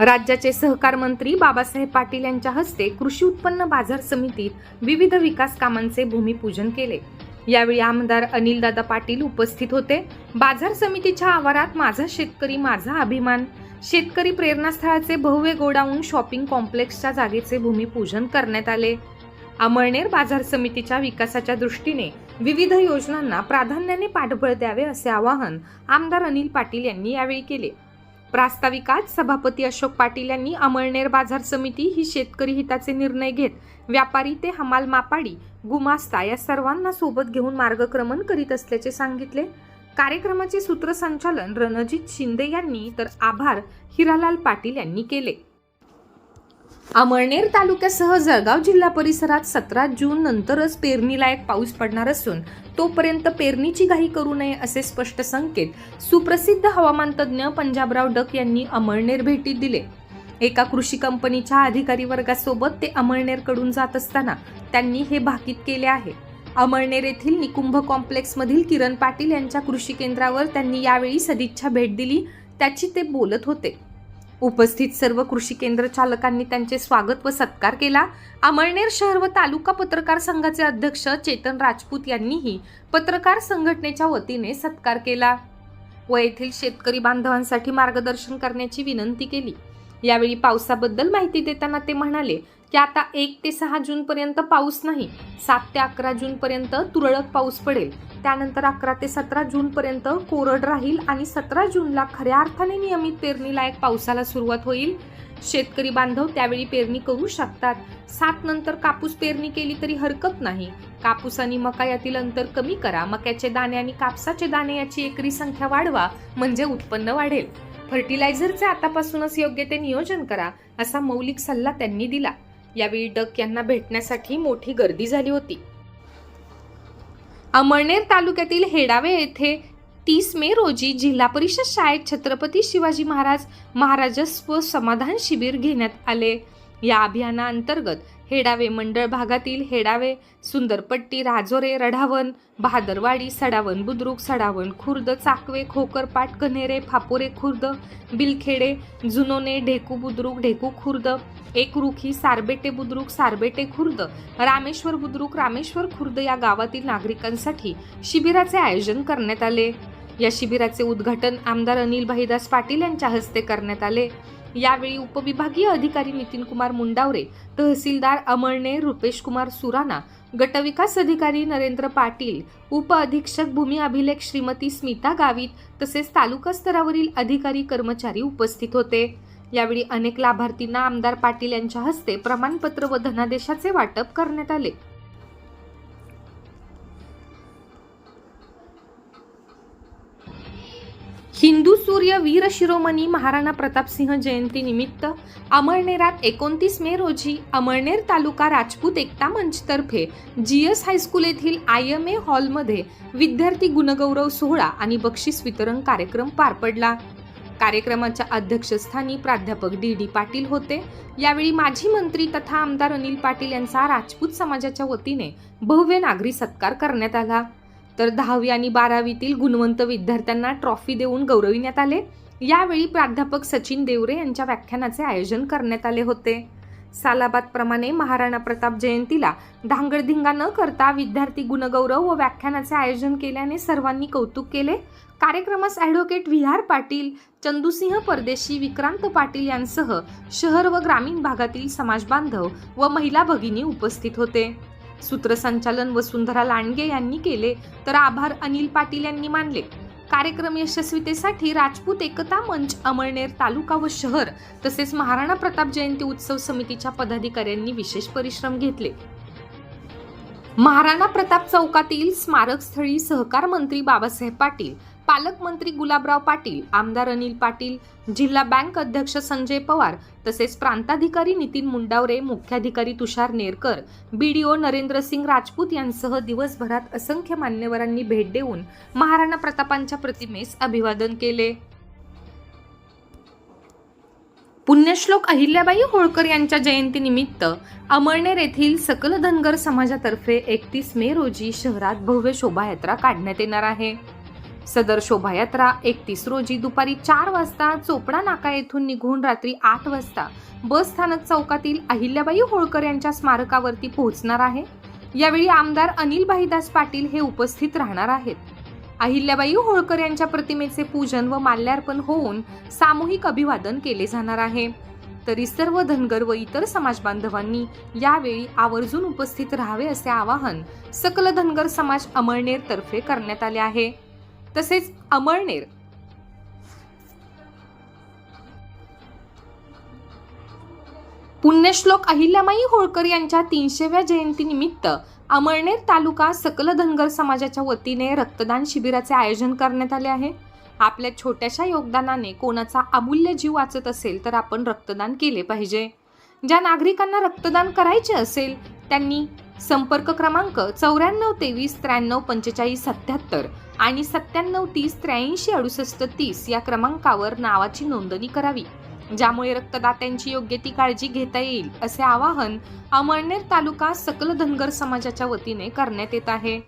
राज्याचे सहकार मंत्री बाबासाहेब पाटील यांच्या हस्ते कृषी उत्पन्न बाजार समितीत विविध विकास कामांचे भूमिपूजन केले. यावेळी आमदार अनिलदादा पाटील उपस्थित होते. बाजार समितीच्या आवारात माझा शेतकरी माझा अभिमान. शेतकरी प्रेरणास्थळाचे भव्य गोडाऊन शॉपिंग कॉम्प्लेक्सच्या जागेचे भूमिपूजन करण्यात आले. अमळनेर बाजार समितीच्या विकासाच्या दृष्टीने विविध योजनांना प्राधान्याने पाठबळ द्यावे असे आवाहन आमदार अनिल पाटील यांनी यावेळी केले. प्रास्ताविकात सभापती अशोक पाटील यांनी अमळनेर बाजार समिती ही शेतकरी हिताचे निर्णय घेत व्यापारी ते हमाल मापाडी गुमास्ता या सर्वांना सोबत घेऊन मार्गक्रमण करीत असल्याचे सांगितले. कार्यक्रमाचे सूत्रसंचालन रणजित शिंदे यांनी तर आभार हिरालाल पाटील यांनी केले. अमळनेर तालुक्यासह जळगाव जिल्हा परिसरात सतरा जून नंतरच पेरणीलायक पाऊस पडणार असून तोपर्यंत पेरणीची घाई करू नये असे स्पष्ट संकेत सुप्रसिद्ध हवामान तज्ज्ञ पंजाबराव डक यांनी अमळनेर भेटीत दिले. एका कृषी कंपनीच्या अधिकारी वर्गासोबत ते अमळनेरकडून जात असताना त्यांनी हे भाकीत केले आहे. अमळनेर येथील निकुंभ कॉम्प्लेक्समधील किरण पाटील यांच्या कृषी केंद्रावर त्यांनी यावेळी सदिच्छा भेट दिली त्याची ते बोलत होते. उपस्थित सर्व कृषी केंद्र चालकांनी त्यांचे स्वागत व सत्कार केला. अमळनेर शहर व तालुका पत्रकार संघाचे अध्यक्ष चेतन राजपूत यांनीही पत्रकार संघटनेच्या वतीने सत्कार केला. व येथील शेतकरी बांधवांसाठी मार्गदर्शन करण्याची विनंती केली. यावेळी पावसाबद्दल माहिती देताना ते म्हणाले की आता एक ते सहा जूनपर्यंत पाऊस नाही सात ते अकरा जूनपर्यंत तुरळक पाऊस पडेल. त्यानंतर अकरा ते सतरा जूनपर्यंत कोरड राहील आणि सतरा जूनला खऱ्या अर्थाने नियमित पेरणीलायक पावसाला सुरुवात होईल. शेतकरी बांधव त्यावेळी पेरणी करू शकतात. सात नंतर कापूस पेरणी केली तरी हरकत नाही. कापूस आणि मका यातील अंतर कमी करा. मक्याचे दाणे आणि कापसाचे दाणे याची एकरी संख्या वाढवा म्हणजे उत्पन्न वाढेल. फर्टिलायझरचे आतापासूनच योग्य ते नियोजन करा असा मौलिक सल्ला त्यांनी दिला. यावेळी डक यांना भेटण्यासाठी मोठी गर्दी झाली होती. अमळनेर तालुक्यातील हेडावे येथे तीस मे रोजी जिल्हा परिषद शाळेत छत्रपती शिवाजी महाराज महाराजस्व समाधान शिबिर घेण्यात आले. या अभियानाअंतर्गत हेडावे मंडळ भागातील हेडावे सुंदरपट्टी राजोरे रढावन बहादरवाडी सडावन बुद्रुक सडावन खुर्द चाकवे खोकरपाट कन्हेरे फापोरे खुर्द बिलखेडे जुनोने ढेकू बुद्रुक ढेकू खुर्द एकरुखी सारबेटे बुद्रुक सारबेटे खुर्द रामेश्वर बुद्रुक रामेश्वर खुर्द या गावातील नागरिकांसाठी शिबिराचे आयोजन करण्यात आले. या शिबिराचे उद्घाटन आमदार अनिल भाईदास पाटील यांच्या हस्ते करण्यात आले. यावेळी उपविभागीय अधिकारी नितीन कुमार मुंडावरे तहसीलदार अमळने रुपेश कुमार सुराणा गटविकास अधिकारी नरेंद्र पाटील उप अधीक्षक भूमी अभिलेख श्रीमती स्मिता गावित तसेच तालुका स्तरावरील अधिकारी कर्मचारी उपस्थित होते. यावेळी अनेक लाभार्थींना आमदार पाटील यांच्या हस्ते प्रमाणपत्र व धनादेशाचे वाटप करण्यात आले. हिंदू वीर शिरोमणी महाराणा प्रतापसिंह जयंती निमित्त अमळनेरात एकोणतीस मे रोजी अमळनेर तालुका राजपूत एकता मंचतर्फे जी एस हायस्कूल येथील आय एम ए हॉलमध्ये विद्यार्थी गुणगौरव सोहळा आणि बक्षीस वितरण कार्यक्रम पार पडला. कार्यक्रमाच्या अध्यक्षस्थानी प्राध्यापक डी डी पाटील होते. यावेळी माजी मंत्री तथा आमदार अनिल पाटील यांचा राजपूत समाजाच्या वतीने भव्य नागरी सत्कार करण्यात आला. तर दहावी आणि बारावीतील गुणवंत विद्यार्थ्यांना ट्रॉफी देऊन गौरविण्यात आले. यावेळी प्राध्यापक सचिन देवरे यांच्या व्याख्यानाचे आयोजन करण्यात आले होते. सालाबादप्रमाणे महाराणा प्रताप जयंतीला धांगडधिंगा न करता विद्यार्थी गुणगौरव व व्याख्यानाचे आयोजन केल्याने सर्वांनी कौतुक केले. कार्यक्रमास advocate V R Patil Chandusingh Pardeshi Vikrant Patil यांसह शहर व ग्रामीण भागातील समाजबांधव व महिला भगिनी उपस्थित होते. सूत्रसंचालन वसुंधरा लांडगे यांनी केले तर आभार अनिल पाटील यांनी मानले. कार्यक्रम यशस्वीतेसाठी राजपूत एकता मंच अमळनेर तालुका व शहर तसेच महाराणा प्रताप जयंती उत्सव समितीच्या पदाधिकाऱ्यांनी विशेष परिश्रम घेतले. महाराणा प्रताप चौकातील स्मारकस्थळी सहकार मंत्री बाबासाहेब पाटील पालकमंत्री गुलाबराव पाटील आमदार अनिल पाटील जिल्हा बँक अध्यक्ष संजय पवार तसेच प्रांताधिकारी नितीन मुंडावरे मुख्याधिकारी तुषार नेरकर बीडीओ नरेंद्र सिंग राजपूत यांसह दिवसभरात असंख्य मान्यवरांनी भेट देऊन महाराणा प्रतापांच्या प्रतिमेस अभिवादन केले. पुण्यश्लोक अहिल्याबाई होळकर यांच्या जयंतीनिमित्त अमळनेर येथील सकल धनगर समाजातर्फे एकतीस मे रोजी शहरात भव्य शोभायात्रा काढण्यात येणार आहे. सदर शोभायात्रा एकतीस रोजी दुपारी चार वाजता चोपडा नाका येथून निघून रात्री आठ वाजता बस स्थानक चौकातील अहिल्याबाई होळकर यांच्या स्मारकावरती पोहोचणार आहे. यावेळी आमदार अनिल भाईदास पाटील हे उपस्थित राहणार आहेत. अहिल्याबाई होळकर यांच्या प्रतिमेचे पूजन व माल्यार्पण होऊन सामूहिक अभिवादन केले जाणार आहे. तरी सर्व धनगर व इतर समाज बांधवांनी यावेळी आवर्जून उपस्थित राहावे असे आवाहन सकल धनगर समाज अमळनेर तर्फे करण्यात आले आहे. तसेच अमळनेर पुण्यश्लोक अहिल्यामाई होळकर यांच्या तीनशेव्या जयंतीनिमित्त अमळनेर तालुका सकल धनगर समाजाच्या वतीने रक्तदान शिबिराचे आयोजन करण्यात आले आहे. आपल्या छोट्याशा योगदानाने कोणाचा अमूल्य जीव वाचत असेल तर आपण रक्तदान केले पाहिजे. ज्या नागरिकांना रक्तदान करायचे असेल त्यांनी संपर्क क्रमांक चौऱ्याण्णव तेवीस त्र्याण्णव पंचेचाळीस सत्याहत्तर आणि सत्त्याण्णव तीस त्र्याऐंशी अडुसष्ट तीस या क्रमांकावर नावाची नोंदणी करावी. ज्यामुळे रक्तदात्यांची योग्य ती काळजी घेता येईल असे आवाहन अमळनेर तालुका सकल धनगर समाजाच्या वतीने करण्यात येत आहे.